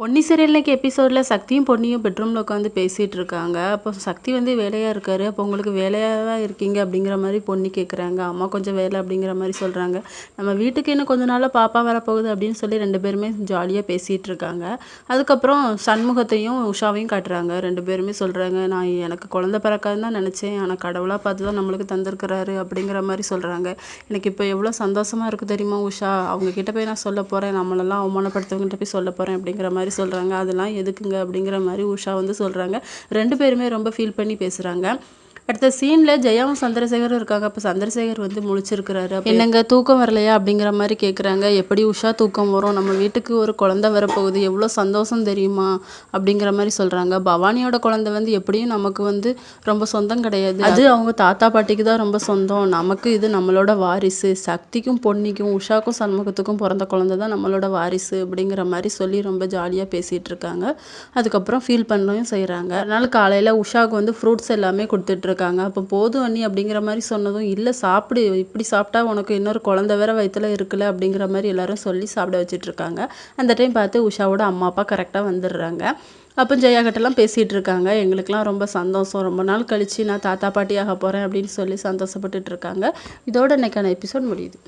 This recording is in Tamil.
பொன்னி சீரியல் எபிசோடில் சக்தியும் பொன்னியும் பெட்ரூமில் உட்காந்து பேசிகிட்டு இருக்காங்க. அப்போ சக்தி வந்து வேலையாக இருக்காரு. அப்போ உங்களுக்கு வேலையாக தான் இருக்கீங்க அப்படிங்கிற மாதிரி பொன்னி கேட்குறாங்க அம்மா கொஞ்சம் வேலை அப்படிங்கிற மாதிரி சொல்கிறாங்க நம்ம வீட்டுக்கு இன்னும் கொஞ்ச நாளில் பாப்பா வரப்போகுது அப்படின்னு சொல்லி ரெண்டு பேருமே ஜாலியாக பேசிகிட்டு இருக்காங்க. அதுக்கப்புறம் சண்முகத்தையும் உஷாவையும் காட்டுறாங்க. ரெண்டு பேருமே சொல்கிறாங்க நான் எனக்கு குழந்த பிறக்காதுன்னு தான் நினச்சேன். ஆனால் கடவுளாக பார்த்து தான் நம்மளுக்கு தந்திருக்கிறாரு அப்படிங்கிற மாதிரி சொல்கிறாங்க எனக்கு இப்போ எவ்வளோ சந்தோஷமாக இருக்குது தெரியுமா உஷா? அவங்க கிட்டே போய் நான் சொல்ல போகிறேன் நம்மளெல்லாம் அவமானப்படுத்தவங்ககிட்ட போய் சொல்ல போகிறேன் அப்படிங்கிற மாதிரி சொல்கிறாங்க அதெல்லாம் எதுக்குங்க அப்படிங்கிற மாதிரி உஷா வந்து சொல்கிறாங்க ரெண்டு பேருமே ரொம்ப ஃபீல் பண்ணி பேசுகிறாங்க அடுத்த சீனில் ஜெயாவும் சந்திரசேகரும் இருக்காங்க. அப்போ சந்திரசேகர் வந்து முழிச்சிருக்கிறாரு. என்னங்க தூக்கம் வரலையா? அப்படிங்கிற மாதிரி கேட்குறாங்க எப்படி உஷா தூக்கம் வரும்? நம்ம வீட்டுக்கு ஒரு குழந்தை வரப்போகுது. எவ்வளோ சந்தோஷம் தெரியுமா? அப்படிங்கிற மாதிரி சொல்கிறாங்க பவானியோட குழந்தை வந்து எப்படியும் நமக்கு வந்து ரொம்ப சொந்தம் கிடையாது. அது அவங்க தாத்தா பாட்டிக்கு தான் ரொம்ப சொந்தம். நமக்கு இது நம்மளோட வாரிசு. சக்திக்கும் பொன்னிக்கும் உஷாக்கும் சண்முகத்துக்கும் பிறந்த குழந்தை தான் நம்மளோட வாரிசு அப்படிங்கிற மாதிரி சொல்லி ரொம்ப ஜாலியாக பேசிகிட்டு இருக்காங்க. அதுக்கப்புறம் ஃபீல் பண்ணவும் செய்கிறாங்க அதனால காலையில் உஷாவுக்கு வந்து ஃப்ரூட்ஸ் எல்லாமே கொடுத்துட்ருக்காங்க இருக்காங்க அப்போ போதும் அண்ணி அப்படிங்கிற மாதிரி சொன்னதும் இல்லை சாப்பிடு. இப்படி சாப்பிட்டா உனக்கு இன்னொரு குழந்த வேற வயிற்றுல இருக்குல்ல அப்படிங்கிற மாதிரி எல்லாரும் சொல்லி சாப்பிட வச்சுட்டு இருக்காங்க. அந்த டைம் பார்த்து உஷாவோட அம்மா அப்பா கரெக்டாக வந்துடுறாங்க. அப்போ ஜெயா கிட்டலாம் பேசிகிட்டு இருக்காங்க. எங்களுக்கெலாம் ரொம்ப சந்தோஷம். ரொம்ப நாள் கழிச்சு நான் தாத்தா பாட்டி ஆக போகிறேன் அப்படின்னு சொல்லி சந்தோஷப்பட்டுட்டு இருக்காங்க. இதோட இன்றைக்கான எபிசோட் முடியுது.